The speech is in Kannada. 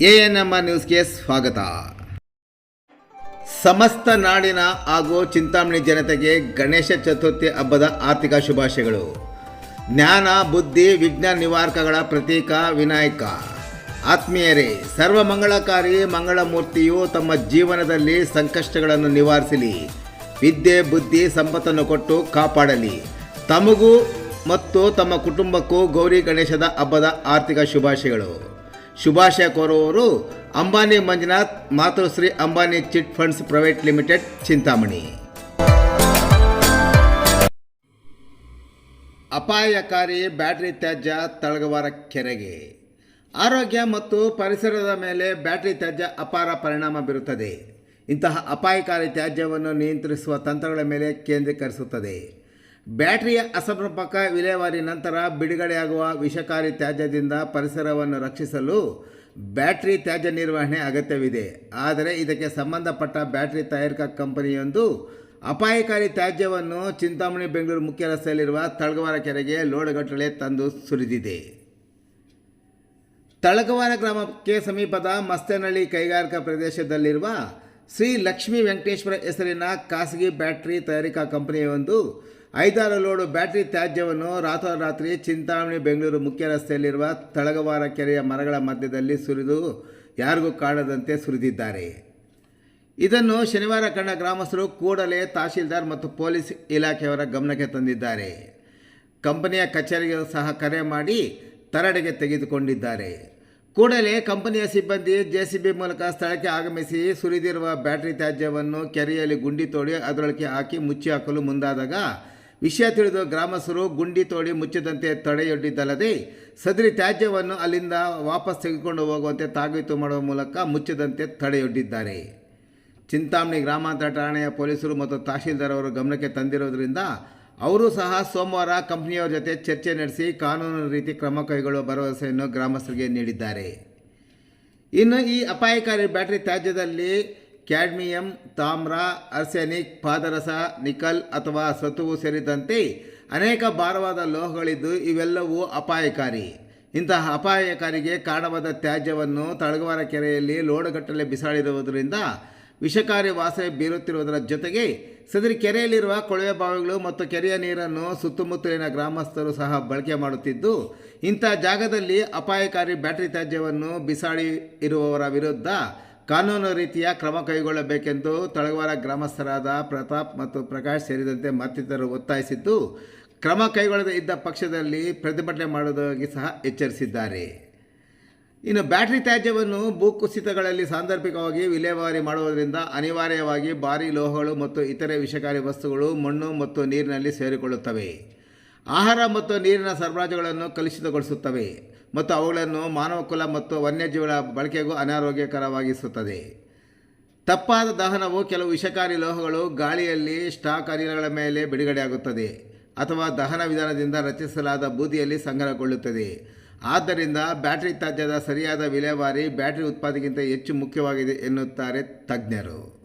ಎ ಎನ್ ಎಂ ನ್ಯೂಸ್ಗೆ ಸ್ವಾಗತ. ಸಮಸ್ತ ನಾಡಿನ ಹಾಗೂ ಚಿಂತಾಮಣಿ ಜನತೆಗೆ ಗಣೇಶ ಚತುರ್ಥಿ ಹಬ್ಬದ ಆರ್ಥಿಕ ಶುಭಾಶಯಗಳು. ಜ್ಞಾನ, ಬುದ್ಧಿ, ವಿಜ್ಞಾನ ನಿವಾರಕಗಳ ಪ್ರತೀಕ ವಿನಾಯಕ. ಆತ್ಮೀಯರೇ ಸರ್ವಮಂಗಳಕಾರಿ ಮಂಗಳಮೂರ್ತಿಯು ತಮ್ಮ ಜೀವನದಲ್ಲಿ ಸಂಕಷ್ಟಗಳನ್ನು ನಿವಾರಿಸಲಿ. ವಿದ್ಯೆ, ಬುದ್ಧಿ, ಸಂಪತ್ತನ್ನು ಕೊಟ್ಟು ಕಾಪಾಡಲಿ. ತಮಗೂ ಮತ್ತು ತಮ್ಮ ಕುಟುಂಬಕ್ಕೂ ಗೌರಿ ಗಣೇಶದ ಹಬ್ಬದ ಆರ್ಥಿಕ ಶುಭಾಶಯಗಳು. ಶುಭಾಶಯ ಕೋರುವವರು Ambani Manjunath, Matrushri Ambani chit funds private limited, Chintamani. ಅಪಾಯಕಾರಿ ಬ್ಯಾಟರಿ ತ್ಯಾಜ್ಯ ತಳಗವಾರ ಕೆರೆಗೆ. ಆರೋಗ್ಯ ಮತ್ತು ಪರಿಸರದ ಮೇಲೆ ಬ್ಯಾಟರಿ ತ್ಯಾಜ್ಯ ಅಪಾರ ಪರಿಣಾಮ ಬೀರುತ್ತದೆ. ಇಂತಹ ಅಪಾಯಕಾರಿ ತ್ಯಾಜ್ಯವನ್ನು ನಿಯಂತ್ರಿಸುವ ತಂತ್ರಗಳ ಮೇಲೆ ಕೇಂದ್ರೀಕರಿಸುತ್ತದೆ. ಬ್ಯಾಟರಿಯ ಅಸಮರ್ಪಕ ವಿಲೇವಾರಿ ನಂತರ ಬಿಡುಗಡೆಯಾಗುವ ವಿಷಕಾರಿ ತ್ಯಾಜ್ಯದಿಂದ ಪರಿಸರವನ್ನು ರಕ್ಷಿಸಲು ಬ್ಯಾಟರಿ ತ್ಯಾಜ್ಯ ನಿರ್ವಹಣೆ ಅಗತ್ಯವಿದೆ. ಆದರೆ ಇದಕ್ಕೆ ಸಂಬಂಧಪಟ್ಟ ಬ್ಯಾಟರಿ ತಯಾರಿಕಾ ಕಂಪನಿಯೊಂದು ಅಪಾಯಕಾರಿ ತ್ಯಾಜ್ಯವನ್ನು ಚಿಂತಾಮಣಿ ಬೆಂಗಳೂರು ಮುಖ್ಯ ರಸ್ತೆಯಲ್ಲಿರುವ ತಳಗವಾರ ಕೆರೆಗೆ ಲೋಡ್ಗಟ್ಟಲೆ ತಂದು ಸುರಿದಿದೆ. ತಳಗವಾರ ಗ್ರಾಮಕ್ಕೆ ಸಮೀಪದ ಮಸ್ತೇನಹಳ್ಳಿ ಕೈಗಾರಿಕಾ ಪ್ರದೇಶದಲ್ಲಿರುವ ಶ್ರೀ ಲಕ್ಷ್ಮೀ ವೆಂಕಟೇಶ್ವರ ಹೆಸರಿನ ಖಾಸಗಿ ಬ್ಯಾಟರಿ ತಯಾರಿಕಾ ಕಂಪನಿಯೊಂದು ಐದಾರು ಲೋಡು ಬ್ಯಾಟರಿ ತ್ಯಾಜ್ಯವನ್ನು ರಾತ್ರೋರಾತ್ರಿ ಚಿಂತಾಮಣಿ ಬೆಂಗಳೂರು ಮುಖ್ಯ ರಸ್ತೆಯಲ್ಲಿರುವ ತಳಗವಾರ ಕೆರೆಯ ಮರಗಳ ಮಧ್ಯದಲ್ಲಿ ಸುರಿದು ಯಾರಿಗೂ ಕಾಣದಂತೆ ಸುರಿದಿದ್ದಾರೆ. ಇದನ್ನು ಶನಿವಾರ ಕಂಡ ಗ್ರಾಮಸ್ಥರು ಕೂಡಲೇ ತಹಶೀಲ್ದಾರ್ ಮತ್ತು ಪೊಲೀಸ್ ಇಲಾಖೆಯವರ ಗಮನಕ್ಕೆ ತಂದಿದ್ದಾರೆ. ಕಂಪನಿಯ ಕಚೇರಿಗೆ ಸಹ ಕರೆ ಮಾಡಿ ತರಡೆಗೆ ತೆಗೆದುಕೊಂಡಿದ್ದಾರೆ. ಕೂಡಲೇ ಕಂಪನಿಯ ಸಿಬ್ಬಂದಿ ಜೆಸಿಬಿ ಮೂಲಕ ಸ್ಥಳಕ್ಕೆ ಆಗಮಿಸಿ ಸುರಿದಿರುವ ಬ್ಯಾಟರಿ ತ್ಯಾಜ್ಯವನ್ನು ಕೆರೆಯಲ್ಲಿ ಗುಂಡಿ ತೋಡಿ ಅದರೊಳಗೆ ಹಾಕಿ ಮುಚ್ಚಿ ಹಾಕಲು ಮುಂದಾದಾಗ ವಿಷಯ ತಿಳಿದು ಗ್ರಾಮಸ್ಥರು ಗುಂಡಿ ತೋಡಿ ಮುಚ್ಚಿದಂತೆ ತಡೆಯೊಡ್ಡಿದ್ದಲ್ಲದೆ ಸದರಿ ತ್ಯಾಜ್ಯವನ್ನು ಅಲ್ಲಿಂದ ವಾಪಸ್ ತೆಗೆದುಕೊಂಡು ಹೋಗುವಂತೆ ತಾಗೀತು ಮಾಡುವ ಮೂಲಕ ಮುಚ್ಚದಂತೆ ತಡೆಯೊಡ್ಡಿದ್ದಾರೆ. ಚಿಂತಾಮಣಿ ಗ್ರಾಮಾಂತರ ಠಾಣೆಯ ಪೊಲೀಸರು ಮತ್ತು ತಹಶೀಲ್ದಾರ್ ಅವರು ಗಮನಕ್ಕೆ ತಂದಿರೋದ್ರಿಂದ ಅವರು ಸಹ ಸೋಮವಾರ ಕಂಪ್ನಿಯವರ ಜೊತೆ ಚರ್ಚೆ ನಡೆಸಿ ಕಾನೂನು ರೀತಿ ಕ್ರಮ ಕೈಗೊಳ್ಳುವ ಭರವಸೆಯನ್ನು ಗ್ರಾಮಸ್ಥರಿಗೆ ನೀಡಿದ್ದಾರೆ. ಇನ್ನು ಈ ಅಪಾಯಕಾರಿ ಬ್ಯಾಟರಿ ತ್ಯಾಜ್ಯದಲ್ಲಿ ಕ್ಯಾಡ್ಮಿಯಂ, ತಾಮ್ರ ಅರ್ಸೆನಿಕ್ ಪಾದರಸ, ನಿಕಲ್ ಅಥವಾ ಸತುವು ಸೇರಿದಂತೆ ಅನೇಕ ಭಾರವಾದ ಲೋಹಗಳಿದ್ದು ಇವೆಲ್ಲವೂ ಅಪಾಯಕಾರಿ. ಇಂತಹ ಅಪಾಯಕಾರಿಗೆ ಕಾರಣವಾದ ತ್ಯಾಜ್ಯವನ್ನು ತಳಗವಾರ ಕೆರೆಯಲ್ಲಿ ಲೋಡಗಟ್ಟಲೆ ಬಿಸಾಡಿರುವುದರಿಂದ ವಿಷಕಾರಿ ವಾಸನೆ ಬೀರುತ್ತಿರುವುದರ ಜೊತೆಗೆ ಸದರಿ ಕೆರೆಯಲ್ಲಿರುವ ಕೊಳವೆ ಬಾವಿಗಳು ಮತ್ತು ಕೆರೆಯ ನೀರನ್ನು ಸುತ್ತಮುತ್ತಲಿನ ಗ್ರಾಮಸ್ಥರು ಸಹ ಬಳಕೆ ಮಾಡುತ್ತಿದ್ದು, ಇಂಥ ಜಾಗದಲ್ಲಿ ಅಪಾಯಕಾರಿ ಬ್ಯಾಟರಿ ತ್ಯಾಜ್ಯವನ್ನು ಬಿಸಾಡಿ ಇರುವವರ ವಿರುದ್ಧ ಕಾನೂನು ರೀತಿಯ ಕ್ರಮ ಕೈಗೊಳ್ಳಬೇಕೆಂದು ತಳಗವಾರ ಗ್ರಾಮಸ್ಥರಾದ ಪ್ರತಾಪ್ ಮತ್ತು ಪ್ರಕಾಶ್ ಸೇರಿದಂತೆ ಮತ್ತಿತರರು ಒತ್ತಾಯಿಸಿದ್ದು, ಕ್ರಮ ಕೈಗೊಳ್ಳದೇ ಇದ್ದ ಪಕ್ಷದಲ್ಲಿ ಪ್ರತಿಭಟನೆ ಮಾಡುವುದಾಗಿ ಸಹ ಎಚ್ಚರಿಸಿದ್ದಾರೆ. ಇನ್ನು ಬ್ಯಾಟರಿ ತ್ಯಾಜ್ಯವನ್ನು ಭೂಕುಸಿತಗಳಲ್ಲಿ ಸಾಂದರ್ಭಿಕವಾಗಿ ವಿಲೇವಾರಿ ಮಾಡುವುದರಿಂದ ಅನಿವಾರ್ಯವಾಗಿ ಭಾರೀ ಲೋಹಗಳು ಮತ್ತು ಇತರೆ ವಿಷಕಾರಿ ವಸ್ತುಗಳು ಮಣ್ಣು ಮತ್ತು ನೀರಿನಲ್ಲಿ ಸೇರಿಕೊಳ್ಳುತ್ತವೆ. ಆಹಾರ ಮತ್ತು ನೀರಿನ ಸರಬರಾಜುಗಳನ್ನು ಕಲುಷಿತಗೊಳಿಸುತ್ತವೆ. ಮತ್ತು ಅವುಗಳನ್ನು ಮಾನವ ಕುಲ ಮತ್ತು ವನ್ಯಜೀವಿಗಳ ಬಳಕೆಗೂ ಅನಾರೋಗ್ಯಕರವಾಗಿಸುತ್ತದೆ. ತಪ್ಪಾದ ದಹನವು ಕೆಲವು ವಿಷಕಾರಿ ಲೋಹಗಳು ಗಾಳಿಯಲ್ಲಿ ಸ್ಟಾಕ್ ಅನಿಲಗಳ ಮೇಲೆ ಬಿಡುಗಡೆಯಾಗುತ್ತದೆ ಅಥವಾ ದಹನ ವಿಧಾನದಿಂದ ರಚಿಸಲಾದ ಬೂದಿಯಲ್ಲಿ ಸಂಗ್ರಹಗೊಳ್ಳುತ್ತದೆ. ಆದ್ದರಿಂದ ಬ್ಯಾಟರಿ ತ್ಯಾಜ್ಯದ ಸರಿಯಾದ ವಿಲೇವಾರಿ ಬ್ಯಾಟರಿ ಉತ್ಪಾದನೆಗಿಂತ ಹೆಚ್ಚು ಮುಖ್ಯವಾಗಿದೆ ಎನ್ನುತ್ತಾರೆ ತಜ್ಞರು.